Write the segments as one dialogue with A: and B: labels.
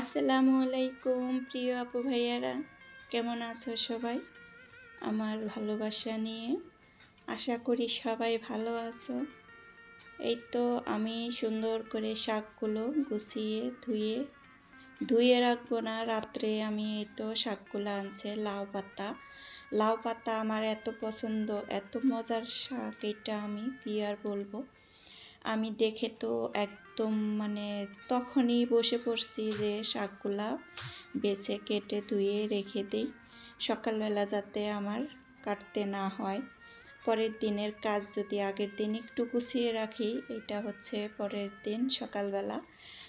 A: আসসালামু আলাইকুম, প্রিয় আপু ভাইয়ারা। কেমন আছো সবাই? আমার ভালোবাসা নিয়ে আশা করি সবাই ভালো আছো। এই তো আমি সুন্দর করে শাকগুলো গুছিয়ে, ধুয়ে ধুয়ে রাখব না। রাত্রে আমি এই তো শাকগুলো আনছে, লাউ পাতা। লাউ পাতা আমার এত পছন্দ, এত মজার শাক, এটা আমি কি আর বলব? আমি দেখে তো একদম মানে তখনই বসে পড়ছি যে শাকগুলা বেছে কেটে ধুয়ে রেখে দিই। সকালবেলা যাতে আমার কাটতে না হয়। পরের দিনের কাজ যদি আগের দিন একটু গুছিয়ে রাখি, এটা হচ্ছে পরের দিন সকালবেলা।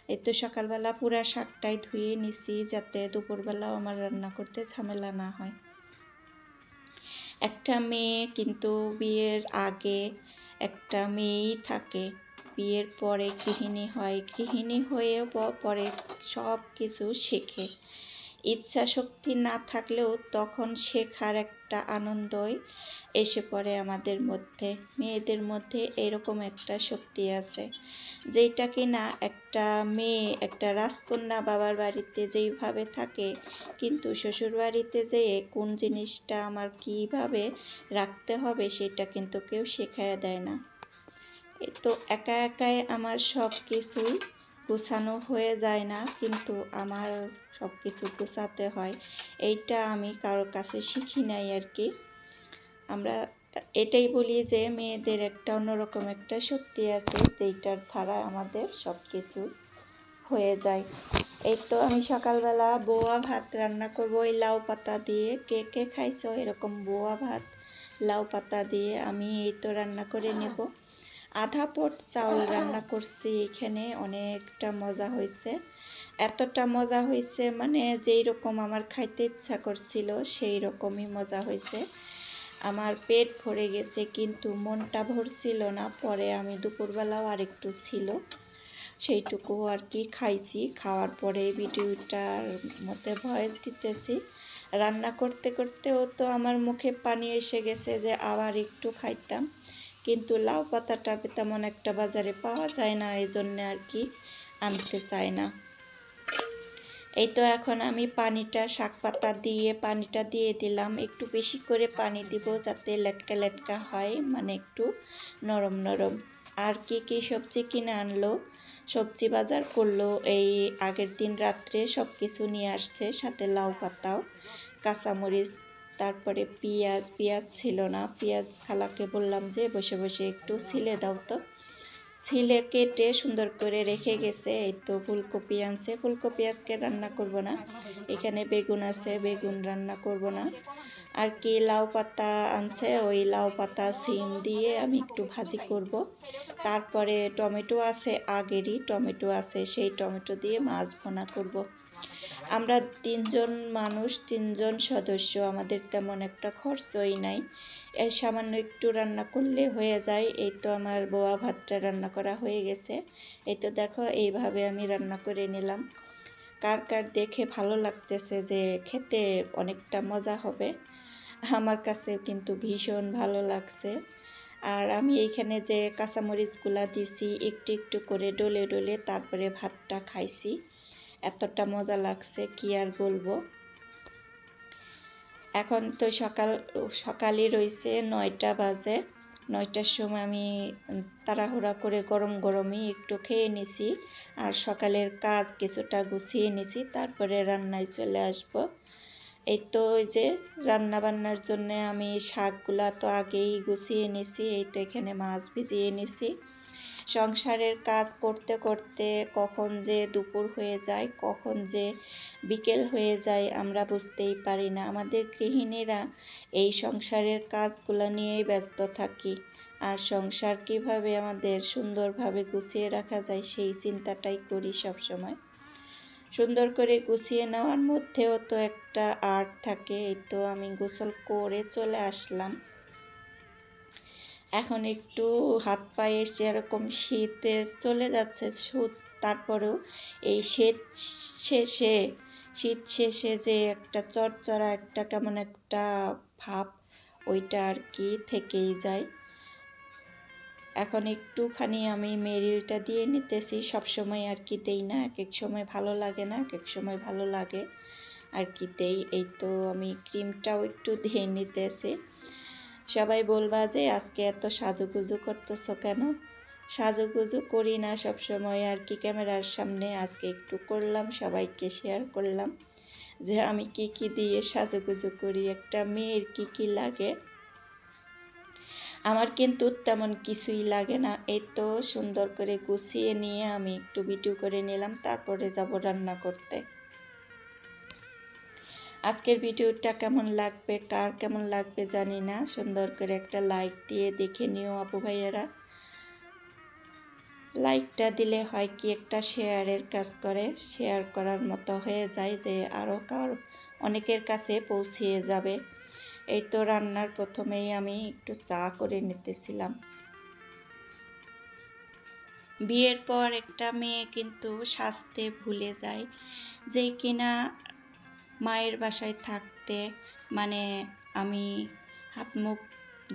A: এই তো সকালবেলা পুরা শাকটাই ধুয়ে নিছি যাতে দুপুরবেলাও আমার রান্না করতে ঝামেলা না হয়। একটা মেয়ে কিন্তু বিয়ের আগে একটা মেয়েই থাকে। বিয়ের পরে গৃহিণী হয়, গৃহিণী হয়েও পরে সব কিছু শেখে। ইচ্ছা শক্তি না থাকলেও তখন শেখার একটা আনন্দই এসে পড়ে আমাদের মধ্যে। মেয়েদের মধ্যে এরকম একটা শক্তি আছে যেটা কি না একটা মেয়ে, একটা রাজকন্যা বাবার বাড়িতে যেইভাবে থাকে, কিন্তু শ্বশুর বাড়িতে যেয়ে কোন জিনিসটা আমার কীভাবে রাখতে হবে সেটা কিন্তু কেউ শেখায় দেয় না। তো একা একাই আমার সব কিছুই গোছানো হয়ে যায় না, কিন্তু আমার সব কিছু গোছাতে হয়। এইটা আমি কারোর কাছে শিখি নাই আর কি। আমরা এটাই বলি যে, মেয়েদের একটা অন্যরকম একটা শক্তি আছে, যেইটার ধারা আমাদের সব কিছু হয়ে যায়। এই তো আমি সকালবেলা বোয়া ভাত রান্না করব। ওই লাউ পাতা দিয়ে কে কে খাইছো? এরকম বোয়া ভাত, লাউ পাতা দিয়ে আমি এই তো রান্না করে নেব। আধা পট চাউল রান্না করছি, এখানে অনেকটা মজা হয়েছে। এতটা মজা হয়েছে মানে যেই রকম আমার খাইতে ইচ্ছা করছিল, সেই রকমই মজা হয়েছে। আমার পেট ভরে গেছে কিন্তু মনটা ভরছিল না, পরে আমি দুপুরবেলাও আরেকটু ছিল। সেইটুকু আর কি খাইছি, খাওয়ার পরে ভিডিওটার মধ্যে ভয়েস দিতেছি। রান্না করতে করতেও তো আমার মুখে পানি এসে গেছে যে আবার একটু খাইতাম। কিন্তু লাউ পাতাটা তেমন একটা বাজারে পাওয়া যায় না এই জন্যে আর কি আনতে চাই না। এই তো এখন আমি পানিটা, শাক পাতা দিয়ে পানিটা দিয়ে দিলাম। একটু বেশি করে পানি দিব যাতে লেটকা লেটকা হয় মানে একটু নরম নরম। আর কি কি সবজি কিনে আনলো? সবজি বাজার করল, এই আগের দিন রাত্রে সব কিছু নিয়ে আসছে, সাথে লাউ পাতাও, কাঁচামরিচ তারপরে পেঁয়াজ পেঁয়াজ ছিল না। পেঁয়াজ খালাকে বললাম যে, বসে বসে একটু ছিলে দাও তো। ছিলে কেটে সুন্দর করে রেখে গেছে। এই তো ফুলকপি আনছে। ফুলকপি আজকে রান্না করব না। এখানে বেগুন আছে, বেগুন রান্না করব না। আর কি লাউ পাতা আনছে, ওই লাউ পাতা সিম দিয়ে আমি একটু ভাজি করব। তারপরে টমেটো আছে, আগেরই টমেটো আছে, সেই টমেটো দিয়ে মাছ ভোনা করব। আমরা তিনজন মানুষ, তিনজন সদস্য, আমাদের তেমন একটা খরচই নাই। এর সামান্য একটু রান্না করলে হয়ে যায়। এই তো আমার বোয়া ভাতটা রান্না করা হয়ে গেছে। এই তো দেখো, এইভাবে আমি রান্না করে নিলাম। কার কার দেখে ভালো লাগতেছে যে খেতে অনেকটা মজা হবে, আমার কাছে কিন্তু ভীষণ ভালো লাগছে। আর আমি এইখানে যে কাঁচামরিচগুলা দিছি, একটু একটু করে ডলে ডলে তারপরে ভাতটা খাইছি। এতটা মজা লাগছে, কি আর বলব? এখন তো সকাল, সকালই রয়েছে নয়টা বাজে। নয়টার সময় আমি তাড়াহুড়া করে গরম গরমই একটু খেয়ে নিছি আর সকালের কাজ কিছুটা গুছিয়ে নিছি, তারপরে রান্নায় চলে আসব। এই তো ওই যে রান্না বান্নার জন্যে আমি শাকগুলা তো আগেই গুছিয়ে নিছি, এই তো এখানে মাছ ভিজিয়ে নিছি। সংসারের কাজ করতে করতে কখন যে দুপুর হয়ে যায়, কখন যে বিকেল হয়ে যায় আমরা বুঝতেই পারি না। আমাদের গৃহিণীরা এই সংসারের কাজগুলো নিয়েই ব্যস্ত থাকি। আর সংসার কীভাবে আমাদের সুন্দরভাবে গুছিয়ে রাখা যায় সেই চিন্তাটাই করি সবসময়। সুন্দর করে গুছিয়ে নেওয়ার মধ্যেও তো একটা আর্ট থাকে, এই তো আমি গোসল করে চলে আসলাম। এখন একটু হাত পায়ে যেরকম শীতে চলে যাচ্ছে সুদ, তারপরেও এই শীত শেষে শীত শেষে যে একটা চরচরা একটা কেমন একটা ভাব, ওইটা আর কি থেকেই যায়। এখন একটুখানি আমি মেরিলটা দিয়ে নিতেছি, সবসময় আর কি দেই না, এক এক সময় ভালো লাগে না, এক এক সময় ভালো লাগে আর কি দেই। এই তো আমি ক্রিমটাও একটু দিয়ে নিতেছি। সবাই বলবা যে আজকে এত সাজুগুজু করতেছো কেন? সাজুগুজু করি না সব সময় আর কি ক্যামেরার সামনে আজকে একটু করলাম, সবাইকে শেয়ার করলাম যে আমি কি কি দিয়ে সাজুগুজু করি, একটা মেয়ের কি কি লাগে। আমার কিন্তু তেমন কিছুই লাগে না, এই তো সুন্দর করে গুছিয়ে নিয়ে আমি একটু ভিডিও করে নিলাম, তারপরে যাব রান্না করতে। আজকের ভিডিওটা কেমন লাগবে, কার কেমন লাগবে জানি না। সুন্দর করে একটা লাইক দিয়ে দেখে নিও আপু ভাইয়েরা। লাইকটা দিলে হয় কি একটা শেয়ারের কাজ করে। শেয়ার করার মতো হয়ে যায় যে আরও কার অনেকের কাছে পৌঁছিয়ে যাবে। এই তো রান্নার প্রথমেই আমি একটু চা করে নিতেছিলাম। বিয়ের পর একটা মেয়ে কিন্তু সাজতে ভুলে যায়। যে কিনা মায়ের বাসায় থাকতে মানে আমি হাত মুখ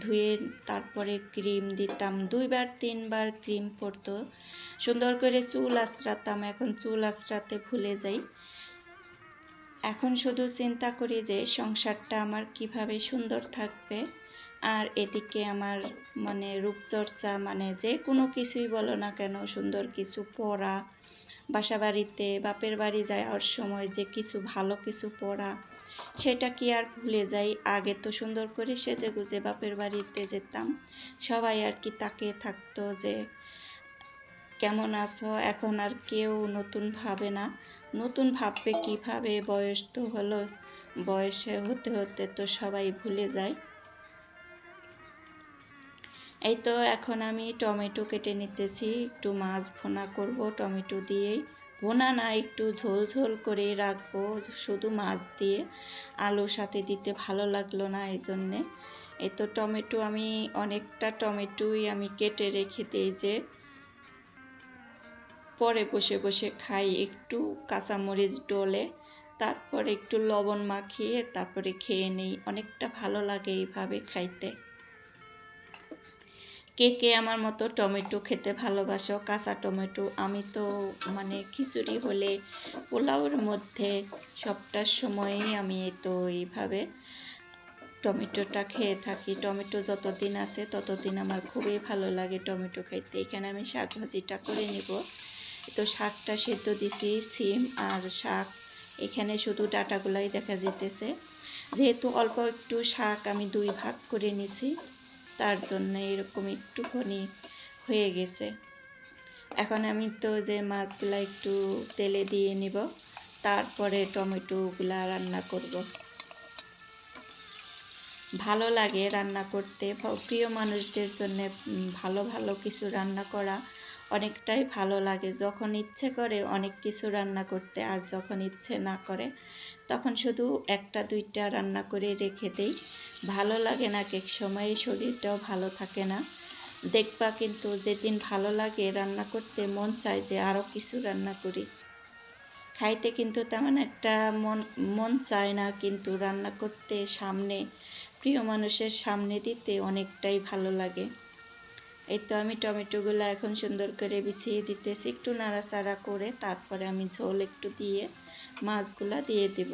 A: ধুয়ে তারপরে ক্রিম দিতাম। দুইবার, তিনবার ক্রিম পরতো। সুন্দর করে চুল আশ্রাতাম এখন চুল আশ্রাতে ভুলে যাই। এখন শুধু চিন্তা করি যে সংসারটা আমার কীভাবে সুন্দর থাকবে। আর এদিকে আমার মানে রূপচর্চা মানে যে কোনো কিছুই বলো না কেন, সুন্দর কিছু পরা বাসা বাড়িতে বাপের বাড়ি যাওয়ার সময় যে কিছু ভালো কিছু পড়া, সেটা কি আর ভুলে যাই? আগে তো সুন্দর করে সেজে গুজে বাপের বাড়িতে যেতাম। সবাই আর কি তাকিয়ে থাকতো যে, কেমন আছো? এখন আর কেউ নতুন ভাবে না। নতুন ভাববে কীভাবে? বয়স তো হলো, বয়সে হতে হতে তো সবাই ভুলে যায়। এই তো এখন আমি টমেটো কেটে নিতেছি, একটু মাছ ভোনা করব, টমেটো দিয়েই। ভোনা না, একটু ঝোল ঝোল করে রাখব, শুধু মাছ দিয়ে। আলুর সাথে দিতে ভালো লাগল না এই জন্যে এই তো টমেটো আমি, অনেকটা টমেটোই আমি কেটে রেখে দিই যে, পরে বসে বসে খাই। একটু কাঁচামরিচ ডলে, তারপর একটু লবণ মাখিয়ে তারপরে খেয়ে নেই। অনেকটা ভালো লাগে এইভাবে খাইতে। কে কে আমার মতো টমেটো খেতে ভালোবাসো? কাঁচা টমেটো, আমি তো মানে খিচুড়ি হলে পোলাওর মধ্যে সবটার সময়ই আমি তো এইভাবে টমেটোটা খেয়ে থাকি। টমেটো যতদিন আছে ততদিন আমার খুবই ভালো লাগে টমেটো খাইতে। এখানে আমি শাক ভাজিটা করে নিব। তো শাকটা সেদ্ধ দিছি, সিম আর শাক। এখানে শুধু ডাটাগুলাই দেখা যেতেছে। যেহেতু অল্প একটু শাক আমি দুই ভাগ করে নিছি। তার জন্য এরকম একটুখানি হয়ে গেছে। এখন আমি তো যে মাছগুলা একটু তেলে দিয়ে নিব, তারপরে টমেটোগুলা রান্না করব। ভালো লাগে রান্না করতে। প্রিয় মানুষদের জন্য ভালো ভালো কিছু রান্না করা অনেকটাই ভালো লাগে। যখন ইচ্ছে করে অনেক কিছু রান্না করতে আর যখন ইচ্ছে না করে, তখন শুধু একটা দুইটা রান্না করে রেখে দেই। ভালো লাগে না এক সময় শরীরটাও ভালো থাকে না। দেখবা কিন্তু যেদিন ভালো লাগে রান্না করতে, মন চায় যে আরও কিছু রান্না করি। খাইতে কিন্তু তেমন একটা মন মন চায় না, কিন্তু রান্না করতে সামনে, প্রিয় মানুষের সামনে দিতে অনেকটাই ভালো লাগে। এই তো আমি টমেটোগুলো এখন সুন্দর করে বিছিয়ে দিতেছি, একটু নাড়াচাড়া করে তারপরে আমি ঝোল একটু দিয়ে মাছগুলা দিয়ে দেব।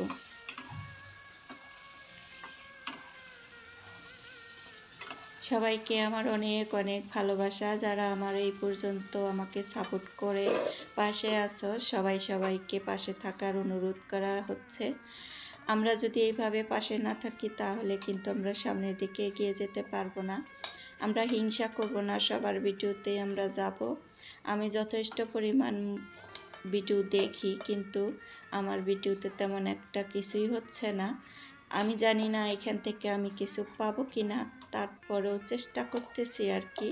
A: সবাইকে আমার অনেক অনেক ভালোবাসা, যারা আমার এই পর্যন্ত আমাকে সাপোর্ট করে পাশে আসো সবাই সবাইকে পাশে থাকার অনুরোধ করা হচ্ছে। আমরা যদি এইভাবে পাশে না থাকি তাহলে কিন্তু আমরা সামনের দিকে এগিয়ে যেতে পারব না। আমরা হিংসা করব না, সবার ভিডিওতে আমরা যাব। আমি যথেষ্ট পরিমাণ ভিডিও দেখি, কিন্তু আমার ভিডিওতে তেমন একটা কিছুই হচ্ছে না। আমি জানি না এখান থেকে আমি কিছু পাবো কি না তারপরেও চেষ্টা করতেছি আর কি।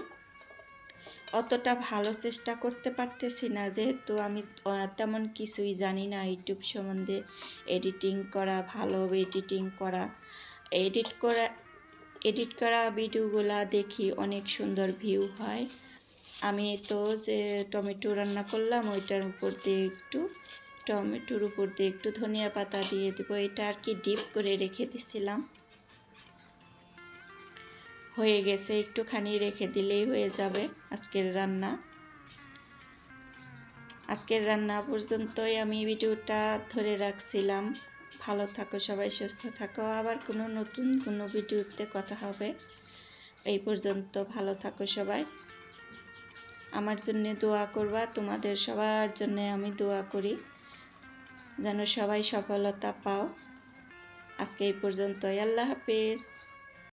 A: অতটা ভালো চেষ্টা করতে পারতেছি না, যেহেতু আমি তেমন কিছুই জানি না ইউটিউব সম্বন্ধে। এডিটিং করা, ভালো এডিটিং করা, এডিট করা এডিট করা ভিডিওগুলা দেখি অনেক সুন্দর ভিউ হয়। আমি তো যে টমেটো রান্না করলাম, ওইটার উপর দিয়ে একটু, টমেটোর উপর দিয়ে একটু ধনিয়া পাতা দিয়ে দেবো। এটা আর কি ডিপ করে রেখে দিছিলাম। হয়ে গেছে, একটুখানি রেখে দিলেই হয়ে যাবে আজকের রান্না। আজকের রান্না পর্যন্তই আমি ভিডিওটা ধরে রাখছিলাম। ভালো থাকো, সবাই সুস্থ থাকো। আবার কোনো নতুন কোনো ভিডিওতে কথা হবে। এই পর্যন্ত ভালো থাকো সবাই। আমার জন্য দোয়া করবা, তোমাদের সবার জন্য আমি দোয়া করি। যেন সবাই সফলতা পাও। আজকে এই পর্যন্ত আল্লাহ হাফিজ।